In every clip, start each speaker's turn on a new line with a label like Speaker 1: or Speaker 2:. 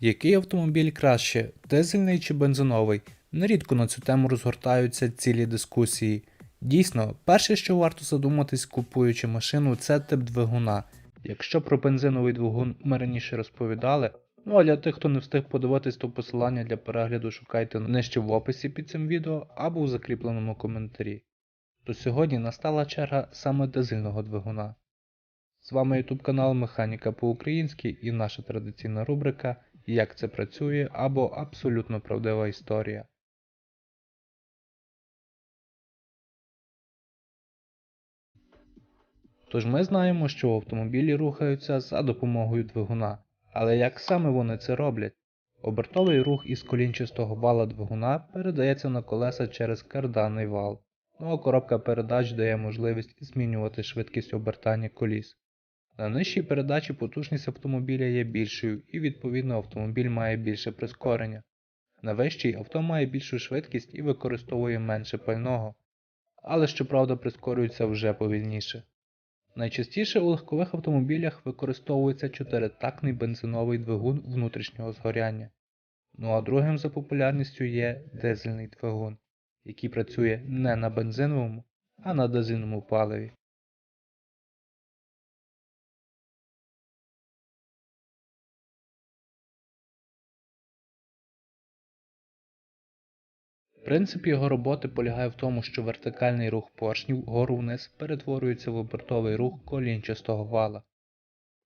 Speaker 1: Який автомобіль краще, дизельний чи бензиновий? Нерідко на цю тему розгортаються цілі дискусії. Дійсно, перше, що варто задуматись, купуючи машину, це тип двигуна. Якщо про бензиновий двигун ми раніше розповідали, ну а для тих, хто не встиг подивитись, то посилання для перегляду шукайте нижче в описі під цим відео або у закріпленому коментарі. То сьогодні настала черга саме дизельного двигуна. З вами YouTube канал Механіка по-українськи і наша традиційна рубрика Як це працює або абсолютно правдива історія. Тож ми знаємо, що автомобілі рухаються за допомогою двигуна. Але як саме вони це роблять? Обертовий рух із колінчастого вала двигуна передається на колеса через карданний вал. Ну а коробка передач дає можливість змінювати швидкість обертання коліс. На нижчій передачі потужність автомобіля є більшою і відповідно автомобіль має більше прискорення. На вищій авто має більшу швидкість і використовує менше пального, але щоправда прискорюється вже повільніше. Найчастіше у легкових автомобілях використовується чотиритактний бензиновий двигун внутрішнього згоряння. Ну а другим за популярністю є дизельний двигун, який працює не на бензиновому, а на дизельному паливі. Принцип його роботи полягає в тому, що вертикальний рух поршнів вгору вниз перетворюється в обертовий рух колінчастого вала.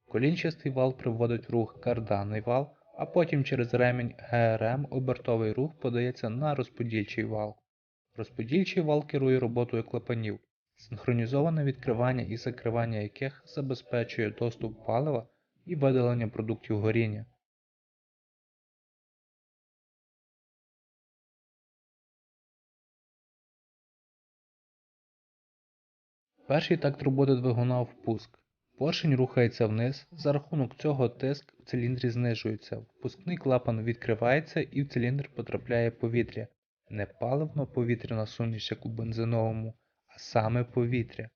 Speaker 1: Колінчастий вал приводить в рух карданний вал, а потім через ремінь ГРМ обертовий рух подається на розподільчий вал. Розподільчий вал керує роботою клапанів, синхронізоване відкривання і закривання яких забезпечує доступ палива і видалення продуктів горіння. Перший такт роботи двигуна впуск. Поршень рухається вниз, за рахунок цього тиск в циліндрі знижується, впускний клапан відкривається і в циліндр потрапляє повітря. Не паливно-повітряна суміш, як у бензиновому, а саме повітря.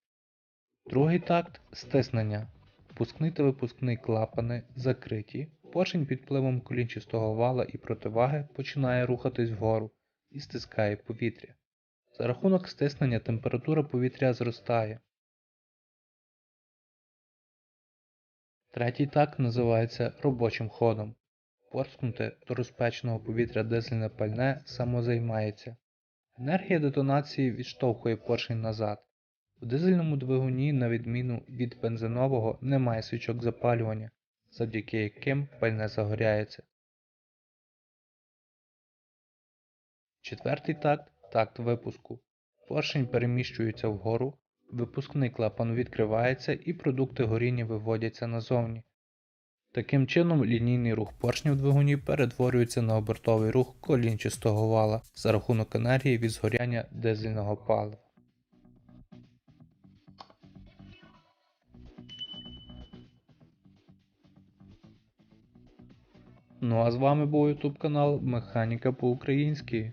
Speaker 1: Другий такт стиснення. Впускний та випускний клапани закриті, поршень під впливом колінчастого вала і противаги починає рухатись вгору і стискає повітря. За рахунок стиснення температура повітря зростає. Третій такт називається робочим ходом. Порскнуте до розпеченого повітря дизельне пальне самозаймається. Енергія детонації відштовхує поршень назад. У дизельному двигуні, на відміну від бензинового, немає свічок запалювання, завдяки яким пальне загоряється. Четвертий такт такт випуску. Поршень переміщується вгору, випускний клапан відкривається і продукти горіння виводяться назовні. Таким чином, лінійний рух поршня в двигуні перетворюється на обертовий рух колінчастого вала за рахунок енергії від згоряння дизельного палива. Ну а з вами був YouTube канал Механіка по-українськи.